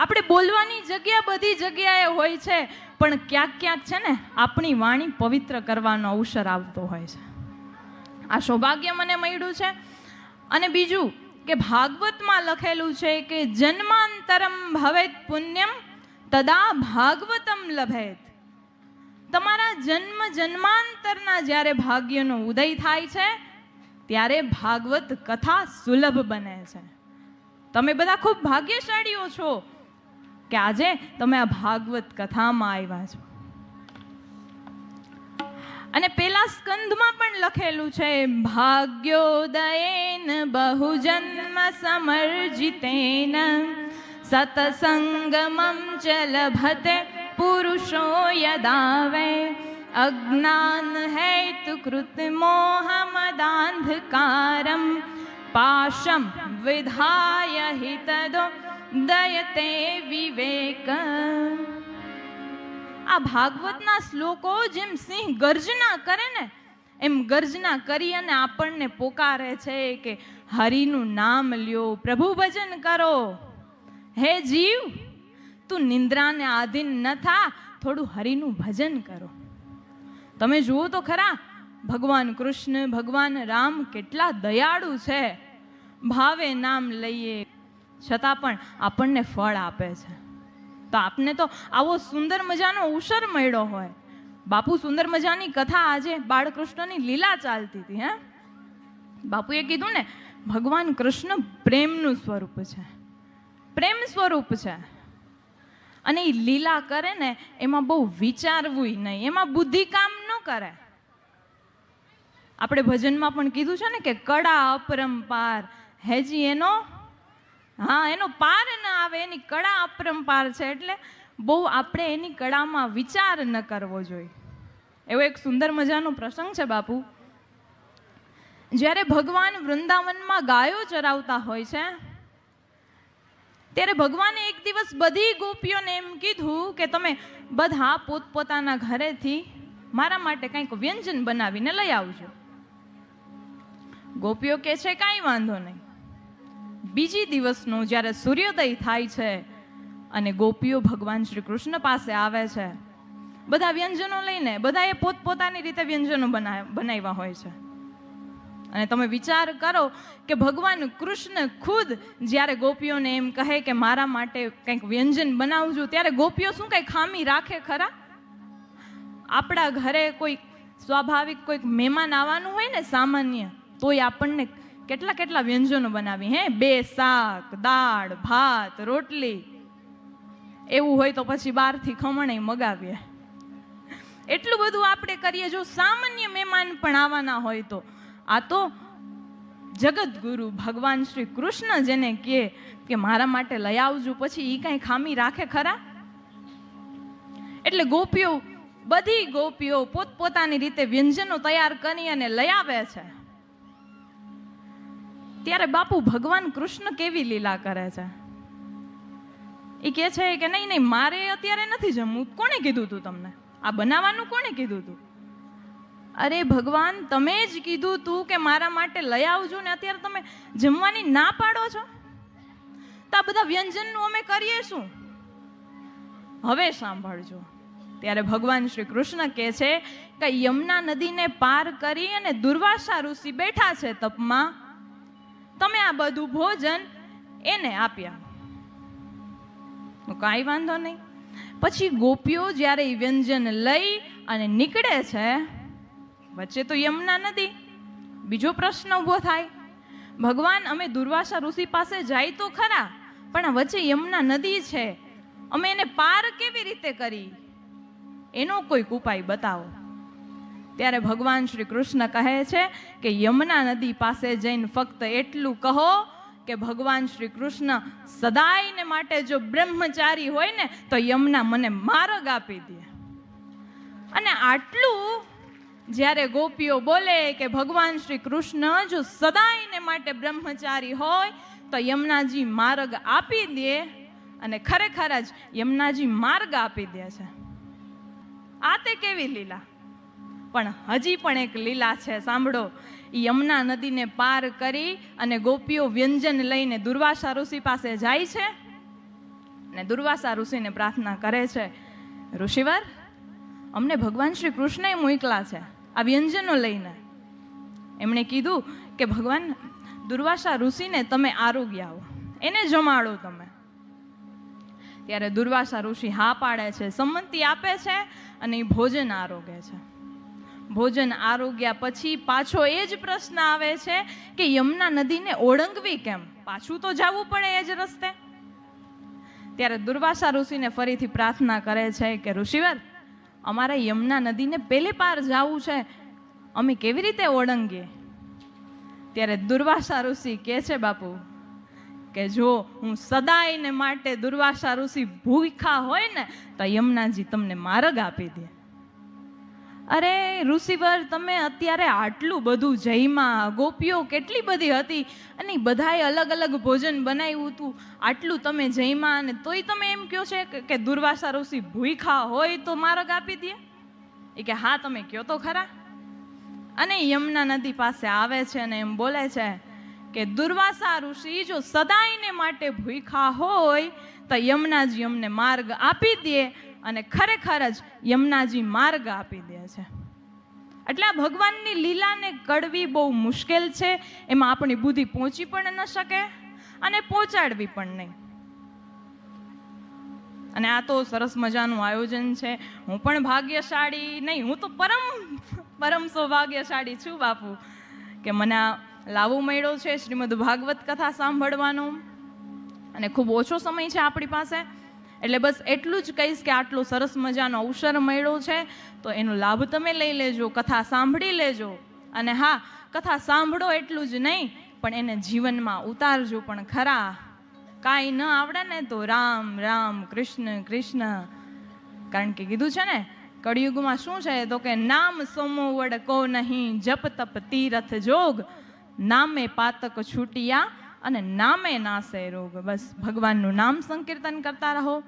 આપણે બોલવાની જગ્યા બધી જગ્યાએ હોય છે, પણ ક્યાંક ક્યાંક છે ને, આપણી વાણી પવિત્ર કરવાનો અવસર આવતો હોય છે. આ સૌભાગ્ય મને મળ્યું છે. અને બીજું કે ભાગવતમાં લખેલું છે કે જન્માંતરમ ભવેત પુણ્યમ, તદા ભાગવતમ લભેત. તમારા જન્મ જન્માંતરના જ્યારે ભાગ્યનો ઉદય થાય છે, ત્યારે ભાગવત કથા સુલભ બને છે. તમે બધા ખૂબ ભાગ્યશાળીઓ છો. કે આજે તમે આ ભાગવત કથામાં આવ્યા છો. અને પેલા સ્કંદમાં પણ લખેલું છે, ભાગ્યોદયેન બહુજન્મ સમર્જિતેન સતસંગમમ ચ લભતે પુરુષો યદાવે, અજ્ઞાન હેતુ કૃત મોહમદાંધકારમ, પાશમ વિધાય હિ તદો દયતે વિવેક. આ ભાગવતના શ્લોકો જેમ સિંહ ગર્જના કરે ને, એમ ગર્જના કરી અને આપણને પોકારે છે કે હરિનું નામ લ્યો, પ્રભુ ભજન કરો. હે જીવ, તું નિંદ્રાને આધીન ન થા, થોડું હરિનું ભજન કરો. તમે જુઓ તો ખરા, ભગવાન કૃષ્ણ, ભગવાન રામ કેટલા દયાળુ છે. ભાવે નામ લઈએ છતાં પણ આપણને ફળ આપે છે. તો આપને તો આવો સુંદર મજાનો ઉસર મળ્યો હોય. બાપુ સુંદર મજાની કથા આજે બાળકૃષ્ણની લીલા ચાલતી હતી, હે? બાપુએ કીધું ને, ભગવાન કૃષ્ણ પ્રેમનું સ્વરૂપ છે. પ્રેમ સ્વરૂપ છે. અને એ લીલા કરે ને, એમાં બહુ વિચારવું નહીં, એમાં બુદ્ધિ કામ ન કરે. આપણે ભજનમાં પણ કીધું છે ને કે કડા અપરંપાર હેજી એનો હા, એનો પાર ન આવે, એની કળા અપરંપાર છે એટલે બહુ આપણે એની કળામાં વિચાર ન કરવો જોઈએ. એવો એક સુંદર મજાનો પ્રસંગ છે બાપુ. જ્યારે ભગવાન વૃંદાવનમાં ગાયો ચરાવતા હોય છે, ત્યારે ભગવાને એક દિવસ બધી ગોપીઓને એમ કીધું કે તમે બધા પોતપોતાના ઘરેથી મારા માટે કંઈક વ્યંજન બનાવીને લઈ આવજો. ગોપીઓ કે છે, કાંઈ વાંધો નહીં. બીજી દિવસનો જ્યારે સૂર્યોદય થાય છે અને ગોપીઓ ભગવાન શ્રી કૃષ્ણ પાસે આવે છે, બધા વ્યંજનો લઈને બધાએ પોતપોતાની રીતે વ્યંજનો બના બનાવ્યા હોય છે. અને તમે વિચાર કરો કે ભગવાન કૃષ્ણ ખુદ જ્યારે ગોપીઓને એમ કહે કે મારા માટે કંઈક વ્યંજન બનાવજો, ત્યારે ગોપીઓ શું કંઈ ખામી રાખે ખરા? આપણા ઘરે કોઈ સ્વાભાવિક કોઈક મહેમાન આવવાનું હોય ને સામાન્ય, તોય આપણને કેટલા કેટલા વ્યંજનો બનાવી, હે? બે શાક, દાળ, ભાત, રોટલી. એવું હોય તો પછી બહારથી ખમણે મગાવીએ. એટલું બધું આપણે કરીએ જો સામાન્ય મહેમાન પણ આવવાના હોય તો. આ તો જગત ગુરુ ભગવાન શ્રી કૃષ્ણ જેને કહે કે મારા માટે લઈ આવજો, પછી એ કાંઈ ખામી રાખે ખરા? એટલે ગોપીઓ, બધી ગોપીઓ પોતપોતાની રીતે વ્યંજનો તૈયાર કરી અને લઈ આવે છે. ત્યારે બાપુ ભગવાન કૃષ્ણ કેવી લીલા કરે છે? એ કહે છે કે નહીં નહીં, મારે અત્યારે નથી જમવું. કોણે કીધું તું તમને? આ બનાવવાનું કોણે કીધું તું? અરે ભગવાન, તમે જ કીધું તું કે મારા માટે લઈ આવજો ને અત્યારે તમે જમવાની ના પાડો છો? તો આ બધા વ્યંજનનું અમે કરીએ શું? હવે સાંભળજો. ત્યારે ભગવાન શ્રી કૃષ્ણ કહે છે કે યમુના નદીને પાર કરી અને દુર્વાસા ઋષિ બેઠા છે તપમાં. તમે આ બધું ભોજન એને આપ્યા. કાંઈ વાંધો નહીં. પછી ગોપીઓ જ્યારે એ વ્યંજન લઈ અને નીકળે છે, વચ્ચે તો યમુના નદી. બીજો પ્રશ્ન ઊભો થાય. ભગવાન, અમે દુર્વાસા ઋષિ પાસે જાય તો ખરા, પણ વચ્ચે યમુના નદી છે. અમે એને પાર કેવી રીતે કરી? એનો કોઈક ઉપાય બતાવો. ત્યારે ભગવાન શ્રી કૃષ્ણ કહે છે કે યમુના નદી પાસે જઈને ફક્ત એટલું કહો કે ભગવાન શ્રી કૃષ્ણ સદાયને માટે જો બ્રહ્મચારી હોય ને, તો યમુના મને માર્ગ આપી દે. અને આટલું જ્યારે ગોપીઓ બોલે કે ભગવાન શ્રી કૃષ્ણ જો સદાયને માટે બ્રહ્મચારી હોય, તો યમુનાજી માર્ગ આપી દે અને ખરેખર જ યમુનાજી માર્ગ આપી દે છે. આ તે કેવી લીલા? પણ હજી પણ એક લીલા છે, સાંભળો. એ યમુના નદીને પાર કરી અને ગોપીઓ વ્યંજન લઈને દુર્વાસા ઋષિ પાસે જાય છે અને દુર્વાસા ઋષિને પ્રાર્થના કરે છે, ઋષિવર, અમને ભગવાન શ્રી કૃષ્ણએ મોકલા છે આ વ્યંજનો લઈને. એમણે કીધું કે, ભગવાન, દુર્વાસા ઋષિને તમે આરોગ્ય આવો. એને જમાડો તમે. ત્યારે દુર્વાસા ઋષિ હા પાડે છે, સંમતિ આપે છે અને એ ભોજન આરોગે છે. ભોજન આરોગ્યા પછી પાછો એ જ પ્રશ્ન આવે છે કે યમુના નદીને ઓળંગવી કેમ? પાછું તો જવું પડે એ જ રસ્તે. ત્યારે દુર્વાસા ઋષિને ફરીથી પ્રાર્થના કરે છે કે, ઋષિવર, અમારે યમુના નદીને પેલે પાર જવું છે. અમે કેવી રીતે ઓળંગીએ? ત્યારે દુર્વાસા ઋષિ કહે છે, બાપુ, કે જો હું સદાયને માટે દુર્વાસા ઋષિ ભૂખા હોય ને, તો યમુનાજી તમને માર્ગ આપી દે. અરે, ઋષિવર, તમે અત્યારે આટલું બધું જયમાં, ગોપીઓ કેટલી બધી હતી અને બધાએ અલગ અલગ ભોજન બનાવ્યું હતું. આટલું તમે જયમાં અને તોય તમે એમ કહો છે કે દુર્વાસા ઋષિ ભૂખા હોય તો માર્ગ આપી દે? એ કે, હા, તમે કહો તો ખરા. અને યમુના નદી પાસે આવે છે અને એમ બોલે છે કે, દુર્વાસા ઋષિ જો સદાયને માટે ભૂખા હોય, તો યમુનાજી અમને માર્ગ આપી દે અને ખરેખર જ યમુનાજી માર્ગ આપી દે. છે. એટલે આ ભગવાનની લીલાને કડવી બહુ મુશ્કેલ છે, એમાં આપણી બુદ્ધિ પહોંચી પણ ન શકે અને પહોંચાડવી પણ નહીં. અને આ તો સરસ મજાનું આયોજન છે. હું પણ ભાગ્યશાળી નહીં, હું તો પરમ પરમ સૌભાગ્યશાળી છું બાપુ, કે મને આ લાવો મળ્યો છે શ્રીમદ ભાગવત કથા સાંભળવાનો. અને ખૂબ ઓછો સમય છે આપણી પાસે. એટલે બસ એટલું જ કહીશ કે આટલો સરસ મજાનો અવસર મળ્યો છે. તો એનો લાભ તમે લઈ લેજો, કથા સાંભળી લેજો. અને હા, કથા સાંભળો એટલું જ નહીં, પણ એને જીવનમાં ઉતારજો પણ ખરા. કાંઈ ન આવડે ને તો રામ રામ, કૃષ્ણ કૃષ્ણ. કારણ કે કીધું છે ને, કળિયુગમાં શું છે? તો કે નામ સોમો વડકો નહીં, જપ તપ તીરથ જોગ. નામે પાતક છૂટિયા અને નામે નાશે રોગ. બસ ભગવાનનું નામ સંકીર્તન કરતા રહો.